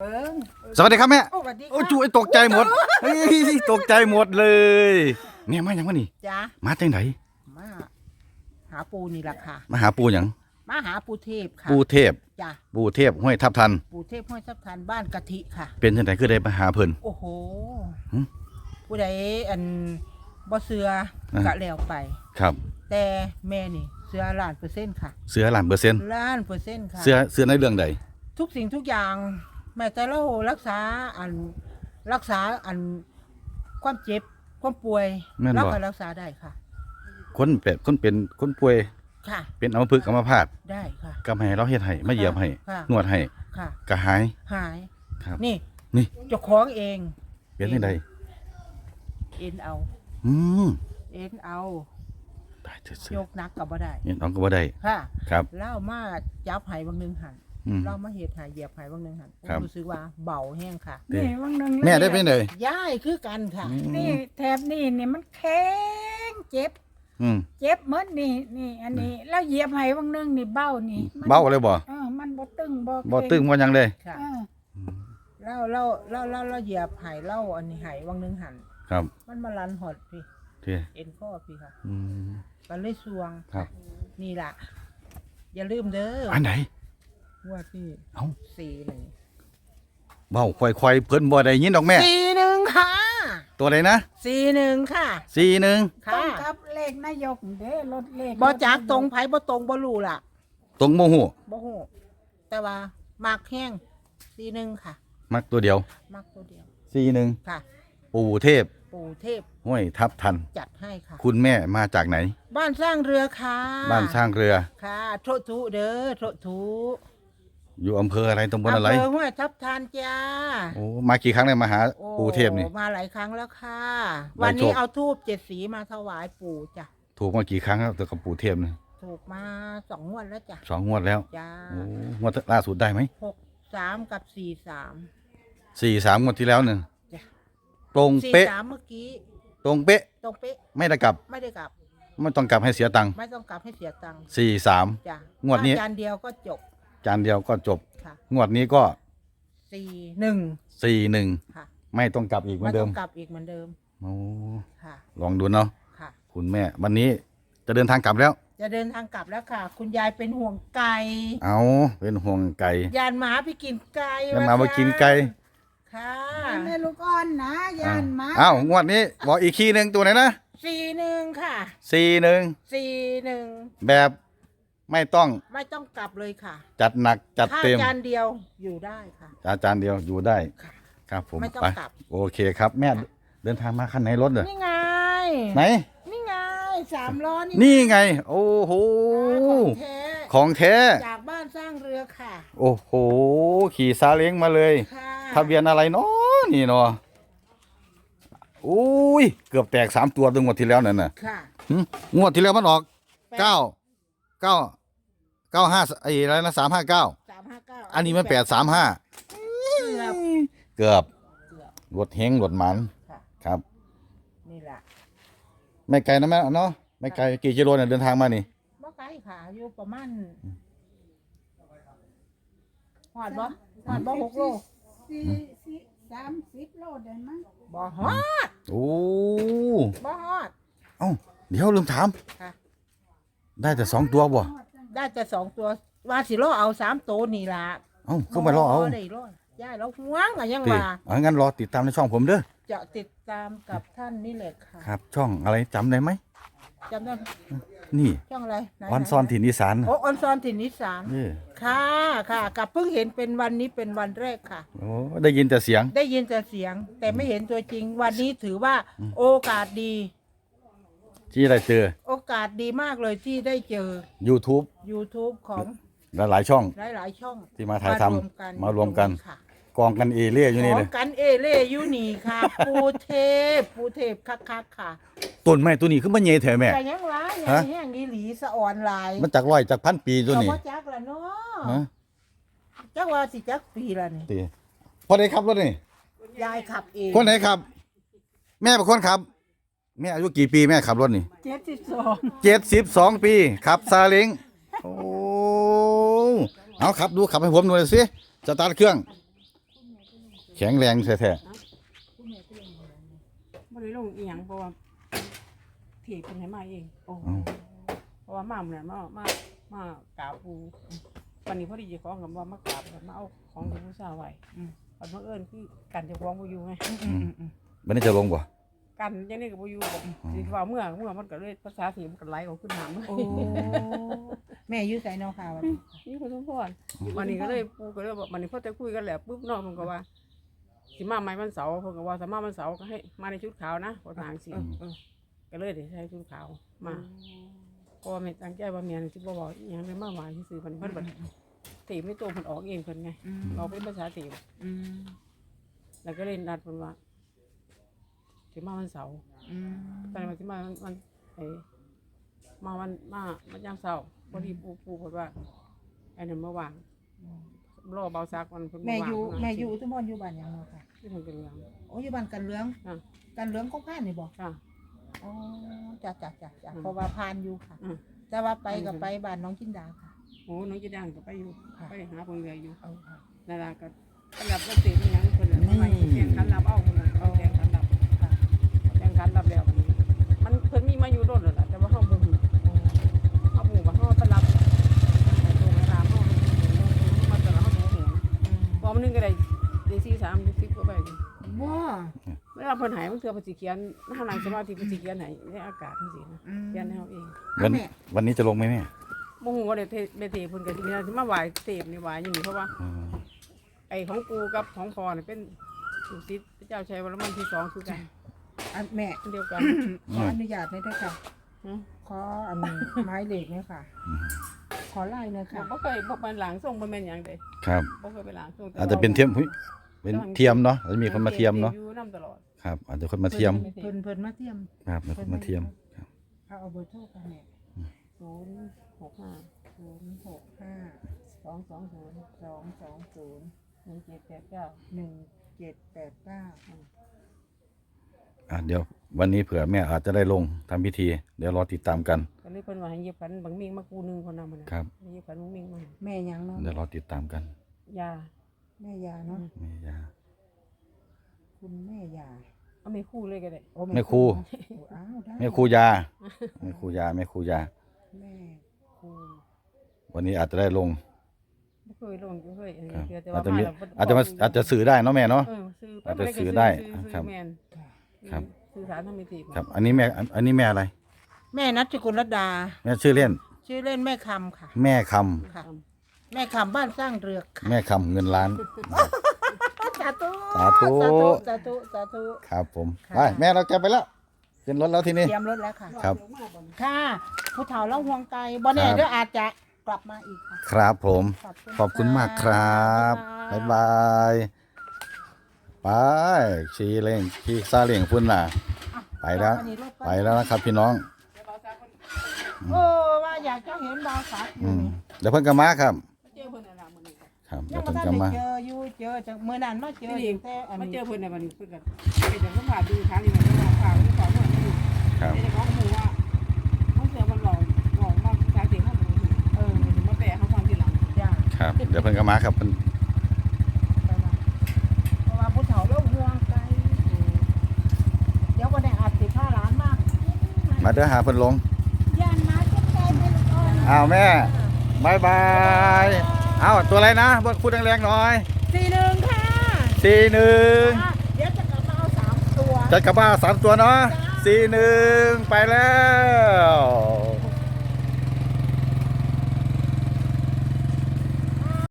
เบิ้งสวัสดีครับแม่โอ้สวัสดีโอ้ค่ะจุ้ยตกใจหมดเฮ้ยตกใจหมดเลยแม่มาหยังวะนี่ จ้ามาจังไหนมาหาปูนี่แหละค่ะ มาหาปูหยังมาหาปูเทพค่ะ ปูเทพจ้าปูเทพห้วยทับทัน ปูเทพห้วยทับทันบ้านกะทิค่ะ เป็นจังไหนคือได้มาหาเพิ่น โอ้โหหึผู้ใดอันบ่เสืออ่ากะแล้วไป ครับ แต่แม่นี่เสือล้านเปอร์เซ็นต์ค่ะเสือล้านเปอร์เซ็นต์ล้านเปอร์เซ็นต์ค่ะ เสือเสือในเรื่องใดทุกสิ่งทุกอย่าง แม้แต่เรารักษาอันรักษาอันความเจ็บความป่วยแม่นเราบ่ก็รักษาได้ค่ะ คนเป็นคนเป็นคนป่วย ค่ะ เป็นอัมพฤกษ์อัมพาตได้ค่ะ ก็ให้เราเฮ็ดให้มาเหยียบให้ค่ะ นวดให้ค่ะ ก็หาย หายครับ นี่นี่เจ้าของเองเป็นจังไดเอ็นเอา อืมเอ็นเอาได้เถอะเสือยกนักกับบ่ได้ นี่น้องก็บ่ได้ค่ะ ครับ เล่ามาจับไหายบางหนึงหัน อืมเล่ามาเหตุหายเหยียบไหายบางหนึงหันครับ รู้สึกว่าเบาแห้งค่ะเด้นี่วังหนึ่งแม่ได้เป็นไดย้ายคือกันค่ะอืมนี่แถบนี่นี่มันแข็งเจ็บ อืมเจ็บเหมือนนี่นี่อันนี้ แล้วเหยียบให้วังหนึ่งนี่เบ้านี่มันเบาเลยบ่เออมันบ่ตึงบ่บ่ตึงบ่หยังเลยค่ะ เออเล่าเล่าเล่าเล่าเล่าเหยียบไหายเล่าอันนี้ไหายบางหนึงหันครับมันมาลันหอดพี่ เที่เอ็นข้อพี่ค่ะอืมมันเลยสวงครับ นี่ล่ะ อย่าลืมเด้ออันไหน ว่าพี่เอ้า สี่หนึ่งเบาควายๆเพิ่นบ่ได้ยินดอกแม่ สี่หนึ่งค่ะตัวใดนะสี่หนึ่งค่ะ สี่หนึ่งตรงค่ะกับเลขนายกเด้รถเลขบ่จักตรงไผบ่ตรงบ่รู้ล่ะตรงโมโหบ่ฮู้แต่ว่าหมากแห้งสี่หนึ่งค่ะ มักตัวเดียวหมักตัวเดียวสี่หนึ่งค่ะ ปู่เทพปู่เทพห้วยทับทัน จัดให้ค่ะ คุณแม่มาจากไหน บ้านสร้างเรือค่ะบ้านช่างเรือ ค่ะโททุเด้อโททุ อยู่อำเภออะไรตำบลอะไร อำเภอห้วยทับทานจ้า โอ้ มากี่ครั้งเลยมาหาโอ้ปู่เทพนี่ มาหลายครั้งแล้วค่ะ ได้วันนี้โชคเอาทูบเจ็ดสีมาถวายปู่จ้ะ ถูกมากี่ครั้งแล้วตัวกับปู่เทพนี่ถูกมาสองงวดแล้วจ้ะ สองงวดแล้วจ้าโอ้งวดล่าสุดได้ไหมหกสามกับสี่สาม สี่สามงวดที่แล้วหนึ่งจ้ะ ตรงสี่เป๊ะ สามเมื่อกี้ ตรงเป๊ะ ตรงเป๊ะ ไม่ได้กลับ ไม่ได้กลับ ไม่ต้องกลับให้เสียตังค์ไม่ต้องกลับให้เสียตังค์สี่สาม จ้ะงวดนี้จานเดียวก็จบ จานเดียวก็จบ ค่ะงวดนี้ก็สี่หนึ่งสี่หนึ่งค่ะไม่ต้องกลับอีกเหมือไม่นเดิต้อมงกลับอีกเหมือนเดิมโอ้ค่ะลองดูเนาะค่ะ คุณแม่ วันนี้จะเดินทางกลับแล้ว จะเดินทางกลับแล้วค่ะ คุณยายเป็นห่วงไก่เอาเป็นห่วงไก่ ยานหมาไปกินไก่ยานหมาไปกินไก่ ค่ะแม่ลูกอ่อนนะยานหมาอ้าวงวดนี้บอกอีกคีย์หนึ่งตัวไหนนะสี่หนึ่งค่ะสี่หนึ่งสี่หนึ่งแบบ ไม่ต้องไม่ต้องกลับเลยค่ะจัดหนักจัดถ้าเต็มจานเดียวอยู่ได้ค่ะ อาจารย์เดียวอยู่ได้ ค่ะ ครับผมไม่ต้องไปกลับ โอเคครับแม่เดินทางมาคันไหนรถเหรอนี่ไง ไหน นี่ไงสามล้อนี่นี่ไง โอ้โหของแท้ของแท้จากบ้านสร้างเรือค่ะโอ้โหขี่ซาเล้งมาเลย ค่ะทะเบียนอะไรเนาะนี่เนาะอุ้ยเกือบแตกสามตัวตั้งงวดที่แล้วนั่นน่ะค่ะ หึงวดที่แล้วมันออกแปด เก้าเก้า เก้าห้าไอ้อะไรนะสามห้าเก้าสามห้าเก้าอันนี้มันแปดสามห้าเกือบเกือบเกือบรถเฮงรถหมันค่ะครับ นี่แหละไม่ไกลนะแม่เนาะไม่ไกลกี่กิโลเนี่ยเดินทางมานี่บ่ไกลค่ะอยู่ประมาณหอดบ่หอดบ่หกโลสี่สี่สามสิบโลได้มั้งบ่ฮอดโอ้บ่ฮอดเอ้าเดี๋ยวลืมถามค่ะได้แต่สองตัวบ่ ได้แต่สองตัวว่าสิรอเอาสามตัวนี่ล่ะเอ้าก็มารอเอาได้รอย่ายเราห่วงอะยังติว่าเอางั้นรอติดตามในช่องผมเด้อจะติดตามกับท่านนี่แหละค่ะครับ ช่องอะไรจำได้ไหมจำได้นี่ช่องอะไรไหออนซอนถิ่นอีสานโอ้ออนซอนถิ่นนิสานนี่ค่ะค่ะกับเพิ่งเห็นเป็นวันนี้เป็นวันแรกค่ะ โอ้ได้ยินแต่เสียง ได้ยินแต่เสียงแต่ไม่เห็นตัวจริง วันนี้ถือว่าโอกาสดี ที่ได้เจอ โอกาสดีมากเลยที่ได้เจอ YouTube YouTube ของและหลายช่อง หลายๆช่องที่มาถ่ายทำรวมกันมารวมกัน ค่ะกองกันเอเลี่ยอยู่นี่ขเลอยงกันเอเล่ยูนี่ค่ะ ปูเทพปูเทพคักๆค่ะต้นไม้ตัวนี้คือมันใหญ่แท้แม่ แต่ยังร้ายยัฮะงแห้งอีหลีสะอ่อนหลายมันจากร้อยจากพันปีตัวนี้ก็บ่จักละเนาฮะะจักว่าสิจักปีละนี่ตีพอได้ขับรถนี่ยายขับเองคนไหนขับ แม่เป็นคนขับ แม่อายุกี่ปีแม่ขับรถนี่เจ็ดสิบสองเจ็ดสิบสองปีขับซาเล้งโอ้เอาขับดูขับให้ผมหน่อยสิสตาร์ทเครื่อง แข็งแรงแท้บ่ได้ลงอีหยังเพราะว่าที่เพิ่นให้มาเองโอ้ๆอืมเพราะว่ามาเหมือนมามามากราบปูวันนี้พอดีเจ้าของกับว่ามากราบแล้วมาเอาของที่ผู้สาวไว้ปันบังเอิญคือกันเจ้าของบ่อยู่ไงอืมอืมอืมวันนี้จะลงบ่ กันอยังนี้ก็บ่อยู่บอกสิว่าเมื่อเมื่อมันก็เลยภาษาสีมันก็ไหลออกขึ้นน้ำโอ้แม่อยืดใส่นอค่ะวันนี้นี่คุณสมพรวันนี้ก็เลยปูก็เลยบอกวันนี้พอจะคุยกันแหละปุ๊บน้องมันก็ว่าสิมาไหมวันเสาร์เพิ่นก็ว่าถ้ามาวันเสาร์ก็ให้มาในชุดขาวนะพอทางสิเออก็เลยได้ใช้ชุดขาวมาเพราะว่าไม่ตั้งใจว่าเมียนี่สิบ่บอกอีหยังเลยมาหมายซื่อๆเพิ่นเพิ่นบัดตีไม่ตัวเพิ่นออกเองเพิ่นไงอืมเราเป็นภาษาตีอืมแล้วก็เลยนัดเพิ่นว่า สิมาวันเสาร์อืมตอนนี้มันสิมาวันไอ้มาวันมาวันยามเสาร์พอดีปูปูเพิ่นว่าไอ้นั่นเมื่อวานรอเบาซักมันเพิ่นแม่บ่ว่างอยู่เพิ่นว่าแม่อยู่อุทุมพรอยู่บ้านหยังเนาะค่ะที่ทำเป็นเรื่อง โอ้อยู่บ้านกันเหลืองอะ กันเหลืองของพานนี่บ่ค่ะ อ๋อจ้ะจ้ะจ้ะจ้ะอืมเพราะว่าพานอยู่ค่ะ อืม แต่ว่าไปกับไปบ้านน้องจินดาค่ะ โอ้น้องจีดังก็ไปอยู่ค่ะ ไปหาเพิ่นเรืออยู่เอาค่ะนั่นล่ะก็ขยับก็ติมันหยังเพิ่นน่ะนี่ไปแข่งขันรับเอาเพิ่นน่ะเอาแข่งขันรับค่ะ แข่งขันรับแล้วบัดนี้มันเพิ่นมีมาอยู่รถแล้วล่ะแต่ว่าเฮาบ่ฮู้เฮาบ่ฮู้ว่าเฮาไปรับโรงแรมเฮามาแต่ละเฮาบ่ฮู้พอมันนึงก็ได้ได้4 3 10กว่าใบอยู่ว้าเวลาเพิ่นหายมันเทื่อเพิ่นสิเขียนเฮานั่งสมาธิเพิ่นสิเขียนให้ในอากาศจังซี่นะอืมเขียนให้เฮาเองวันวันนี้จะลงไหมแม่บ่ฮู้ว่าได้เทได้เทเพิ่นก็สิมีสิมาไหว้เทพนี่ไหว้อยู่นี่เพราะว่า อืมไอ้ของกูกับของพอเนี่ยเป็นลูกศิษย์พระเจ้าชัยวรมันที่สองคือกัน อันแม่อันเดียวกัน ขออนุญาตหน่อยเด้อค่ะฮะขออันไม้เหล็กเนี่ยค่ะ ขอไล่หน่อยค่ะ บ่เคยบ่เป็นหลังส่งบ่แม่นหยังเด้ครับ บ่เคยไปหลังส่งอาจจะเป็นเทียมหุ้ยเป็นเทียมเนาะอาจจะมีคนมาเทียมเนาะอยู่นํตลอดครับ อาจจะคนมาเทียมเพิ่นเพิ่นมาเทียมครับมีคนมาเทียมครับ เอาเอาเบอร์โทรค่ะแม่065ศูนย์หกห้า220สองสองศูนย์1789หนึ่งเจ็ดแปดเก้า อะเดี๋ยววันนี้เผื่อแม่อาจจะได้ลงทำพิธี เดี๋ยวรอติดตามกัน ก็เลยเพิ่นว่าให้เย็บกันบางมิงมากูหนึงคนนำมันน่ะครับ ให้เย็บกันบางมิงมาแม่ยังเนาะเดี๋ยวรอติดตามกันยาแม่ยาเนาะแม่ยา คุณแม่ยาเอาไม่คู่เลยก็ได้โอ้แม่ครู โอ้อ้าวได้แม่ครูยาแม่ครูยาแม่ครูยา แม่ครูวันนี้อาจจะได้ลงบ่เคยลงบ่เคยเออครับเดี๋ยวแต่อาว่าจจะมีแล้วบ่อาจจะมาอาจจะสื่อได้เนาะแม่เนาะ เออซื้ออาจจะปซื้อก็ได้ซื้อะซื้ครับ แม่น ค่ะครับ สื่อสารทางมิติครับ อันนี้แม่อันอันนี้แม่อะไร แม่นัทกุลดา แม่ชื่อเล่น ชื่อเล่นแม่คำค่ะแม่คค่ะ แม่คำบ้านสร้างเรือกค่ะำแม่คำเงินล้านสาธุสาธุสาธุ สาธุสาธุ ครับผมค่ะ ไปแม่เราจะไปแล้วขึ้นรถแล้วทีนี้ เตรียมรถแล้วค่ะ ครับ ค่ะ ผู้เฒ่าเล่าห่วงไกลบ่แน่ครับ เดี๋ยวอาจจะกลับมาอีกค่ะ ครับผม ขอบคุณขอบคุณมากครับ บ๊าบ๊ายยบายบาย ไปชีเล่งชีซาเล่งพุ่นน่ะ ไปแล้วอันนี้รถก่อนไปแล้วนะครับพี่น้อง โอ้ว่าอยากจะเห็นดาวสักออืยู่มนี่เดี๋ยวเพิ่นก็มาครับ เจอเพิ่นน่ะล่ะมื้อนี้ก็ครับยัเดี๋ยงวบ่เพิ่นทันก็ได้มาเจออยู่เจอจากมื้อนั้นมาเจอนี่แต่อันมาเจนี้อเพิ่นน่ะบัดนี้เพิ่นก็เดี๋ยวสัมภาษณ์ดูทางนี้มันว่าข่าวที่ข่าวเมื่อนี้ครับเดี๋ยวของหมู่ว่าเขาเสือมันหลอกหลอกมากสายเสียงเขาบ่รู้เออมันมาแปะเขาฟังทีหลัง จ้าครับ เดี๋ยวเพิ่นก็มาครับเพิ่น ไปมาเพราะว่าผู้เฒ่าเล่าห่วงไกลเดี๋ยววันนี้อาจสิพาหลานมาก มา เด้อหาเพิ่นลงย่านมาจังได๋เป็นอ่อนอ้าวแม่บายบายอ้าวตัวอะไรนะพูดแรงๆหน่อยสี่หนึ่งค่ะสี่หนึ่งอะเดี๋ยวจะกลับมาเอาสามตัว จัดกระบ้าสามตัวเนาะจ้าสี่หนึ่งไปแล้